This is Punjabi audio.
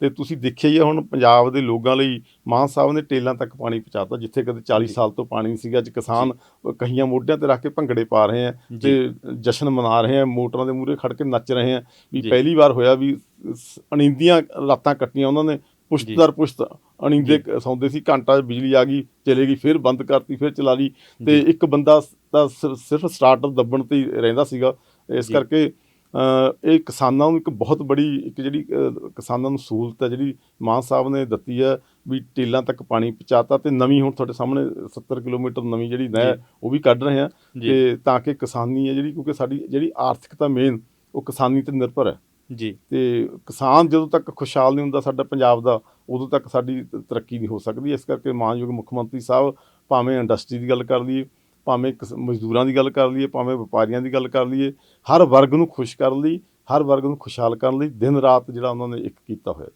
ਤੇ ਤੁਸੀਂ ਦੇਖਿਆ ਹੀ ਆ ਹੁਣ ਪੰਜਾਬ ਦੇ ਲੋਕਾਂ ਲਈ ਮਾਨ ਸਾਹਿਬ ਨੇ ਟੇਲਾਂ ਤੱਕ ਪਾਣੀ ਪਹੁੰਚਾਤਾ ਜਿੱਥੇ ਕਦੇ 40 ਜੀ। ਸਾਲ ਤੋਂ ਪਾਣੀ ਨਹੀਂ ਸੀਗਾ ਅੱਜ ਕਿਸਾਨ ਕਹੀਆਂ ਮੋਢਿਆਂ ਤੇ ਰੱਖ ਕੇ ਭੰਗੜੇ ਪਾ ਰਹੇ ਆ ਤੇ ਜਸ਼ਨ ਮਨਾ ਰਹੇ ਆ ਮੋਟਰਾਂ ਦੇ ਮੂਹਰੇ ਖੜ ਕੇ ਨੱਚ ਰਹੇ ਆ ਵੀ। ਪਹਿਲੀ ਵਾਰ ਹੋਇਆ ਵੀ ਅਣਿੰਦੀਆਂ ਰਾਤਾਂ ਕੱਟੀਆਂ ਉਹਨਾਂ ਨੇ ਪੁਸ਼ਤ। ਦਰ ਪੁਸ਼ਤ ਅਣਿੰਦੇ ਸੌਂਦੇ ਸੀ ਘੰਟਾ ਬਿਜਲੀ ਆ ਗਈ ਚਲੇ ਗਈ ਫਿਰ ਬੰਦ ਕਰਤੀ ਫਿਰ ਚਲਾ ਲਈ ਤੇ। ਇੱਕ ਬੰਦਾ ਤਾਂ ਸਿਰ- ਸਿਰਫ ਸਟਾਰਟਰ ਦੱਬਣ ਤੇ ਹੀ ਰਹਿੰਦਾ ਸੀਗਾ ਇਸ। ਕਰਕੇ ਇਹ ਕਿਸਾਨਾਂ ਨੂੰ ਇੱਕ ਬਹੁਤ ਬੜੀ ਇੱਕ ਜਿਹੜੀ ਕਿਸਾਨਾਂ ਨੂੰ ਸਹੂਲਤ ਹੈ ਜਿਹੜੀ ਮਾਨ ਸਾਹਿਬ ਨੇ ਦਿੱਤੀ ਹੈ ਵੀ ਟੇਲਾਂ ਤੱਕ ਪਾਣੀ ਪਹੁੰਚਾਤਾ ਤੇ ਨਵੀਂ ਹੁਣ ਤੁਹਾਡੇ ਸਾਹਮਣੇ 70 ਕਿਲੋਮੀਟਰ ਨਵੀਂ ਜਿਹੜੀ ਨਹਿਰ ਜੀ। ਉਹ ਵੀ ਕੱਢ ਰਹੇ ਆ ਤੇ ਤਾਂ ਕਿ ਕਿਸਾਨੀ ਹੈ ਜਿਹੜੀ ਕਿਉਂਕਿ ਸਾਡੀ ਜਿਹੜੀ ਆਰਥਿਕਤਾ ਮੇਨ ਉਹ ਕਿਸਾਨੀ ਤੇ ਨਿਰਭਰ ਹੈ। ਜੀ। ਤੇ ਕਿਸਾਨ ਜਦੋਂ ਤੱਕ ਖੁਸ਼ਹਾਲ ਨਹੀਂ ਹੁੰਦਾ ਸਾਡਾ ਪੰਜਾਬ ਦਾ ਉਦੋਂ ਤੱਕ ਸਾਡੀ ਤਰੱਕੀ ਨਹੀਂ ਹੋ ਸਕਦੀ। ਇਸ ਕਰਕੇ ਮਾਨਯੋਗ ਮੁੱਖ ਮੰਤਰੀ ਸਾਹਿਬ ਭਾਵੇਂ ਇੰਡਸਟਰੀ ਦੀ ਗੱਲ ਕਰ ਲਈਏ ਭਾਵੇਂ ਕਿਸ- ਮਜ਼ਦੂਰਾਂ ਦੀ ਗੱਲ ਕਰ ਲਈਏ, ਭਾਵੇਂ ਵਪਾਰੀਆਂ ਦੀ ਗੱਲ ਕਰ ਲਈਏ, ਹਰ ਵਰਗ ਨੂੰ ਖੁਸ਼ ਕਰਨ ਲਈ, ਹਰ ਵਰਗ ਨੂੰ ਖੁਸ਼ਹਾਲ ਕਰਨ ਲਈ ਦਿਨ ਰਾਤ ਜਿਹੜਾ ਉਹਨਾਂ ਨੇ ਇੱਕ ਕੀਤਾ ਹੋਇਆ